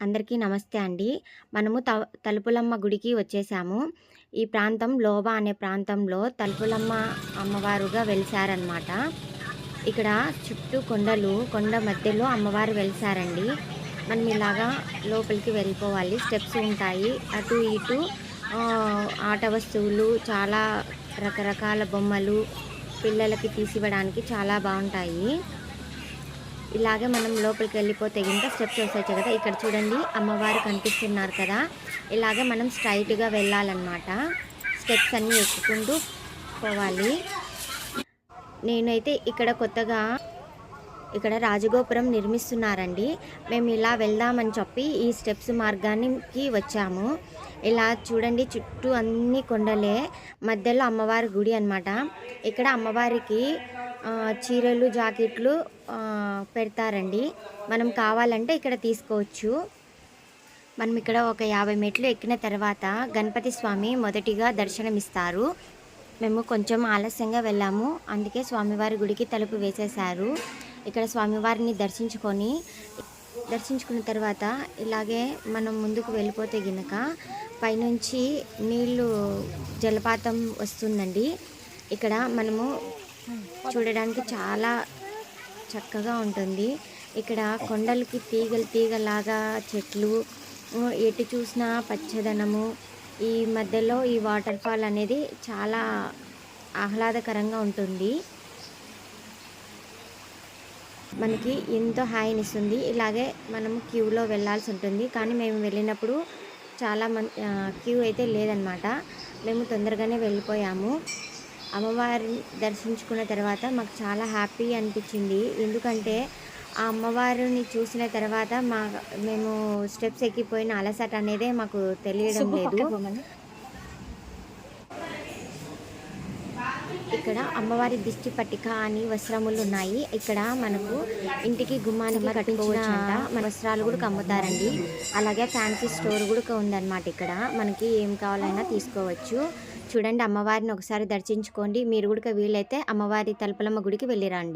అందరికీ నమస్తే అండి. మనము త తలుపులమ్మ గుడికి వచ్చేసాము. ఈ ప్రాంతం లోబా అనే ప్రాంతంలో తలుపులమ్మ అమ్మవారుగా వెలిసారనమాట ఇక్కడ చుట్టూ కొండలు కొండ మధ్యలో అమ్మవారు వెలిసారండి. మనం ఇలాగా లోపలికి వెళ్ళిపోవాలి. స్టెప్స్ ఉంటాయి. అటు ఇటు ఆట వస్తువులు చాలా రకరకాల బొమ్మలు పిల్లలకి తీసివ్వడానికి చాలా బాగుంటాయి. ఇలాగే మనం లోపలికి వెళ్ళిపోతే గింత స్టెప్స్ వస్తాయి కదా. ఇక్కడ చూడండి అమ్మవారు కనిపిస్తున్నారు కదా. ఇలాగే మనం స్ట్రైట్గా వెళ్ళాలన్నమాట. స్టెప్స్ అన్నీ ఎక్కుకుంటూ పోవాలి. నేనైతే ఇక్కడ కొత్తగా ఇక్కడ రాజగోపురం నిర్మిస్తున్నారండి. మేము ఇలా వెళ్దామని చెప్పి ఈ స్టెప్స్ మార్గానికి వచ్చాము. ఇలా చూడండి చుట్టూ అన్ని కొండలే. మధ్యలో అమ్మవారి గుడి అనమాట ఇక్కడ అమ్మవారికి చీరలు జాకెట్లు పెడతారండి. మనం కావాలంటే ఇక్కడ తీసుకోవచ్చు. మనం ఇక్కడ ఒక యాభై మెట్లు ఎక్కిన తర్వాత గణపతి స్వామి మొదటిగా దర్శనమిస్తారు. మేము కొంచెం ఆలస్యంగా వెళ్ళాము. అందుకే స్వామివారి గుడికి తలుపు వేసేశారు. ఇక్కడ స్వామివారిని దర్శించుకొని దర్శించుకున్న తర్వాత ఇలాగే మనం ముందుకు వెళ్ళిపోతే గినక పైనుంచి నీళ్ళు జలపాతం వస్తుందండి. ఇక్కడ మనము చూడడానికి చాలా చక్కగా ఉంటుంది. ఇక్కడ కొండలకి తీగలు తీగలాగా చెట్లు ఎటు చూసినా పచ్చదనము. ఈ మధ్యలో ఈ వాటర్ ఫాల్ అనేది చాలా ఆహ్లాదకరంగా ఉంటుంది. మనకి ఎంతో హాయిని ఇస్తుంది ఇలాగే మనం క్యూలో వెళ్ళాల్సి ఉంటుంది. కానీ మేము వెళ్ళినప్పుడు చాలా మం క్యూ అయితే లేదనమాట. మేము తొందరగానే వెళ్ళిపోయాము. అమ్మవారిని దర్శించుకున్న తర్వాత మాకు చాలా హ్యాపీ అనిపించింది. ఎందుకంటే ఆ అమ్మవారిని చూసిన తర్వాత మా మేము స్టెప్స్ ఎక్కిపోయిన అలసట అనేదే మాకు తెలియడం లేదు. ఇక్కడ అమ్మవారి దిష్టి పట్టిక అని వస్త్రములు ఉన్నాయి. ఇక్కడ మనకు ఇంటికి గుమ్మానికి కట్టుకోవచ్చంట. మన వస్త్రాలు కూడా అమ్ముతారండి అలాగే ఫ్యాన్సీ స్టోర్ కూడా ఉందన్నమాట ఇక్కడ. మనకి ఏం కావాలన్నా తీసుకోవచ్చు. చూడండి అమ్మవారిని ఒకసారి దర్శించుకోండి. మీరు కూడా వీలైతే అమ్మవారి తలుపులమ్మ గుడికి వెళ్ళిరండి.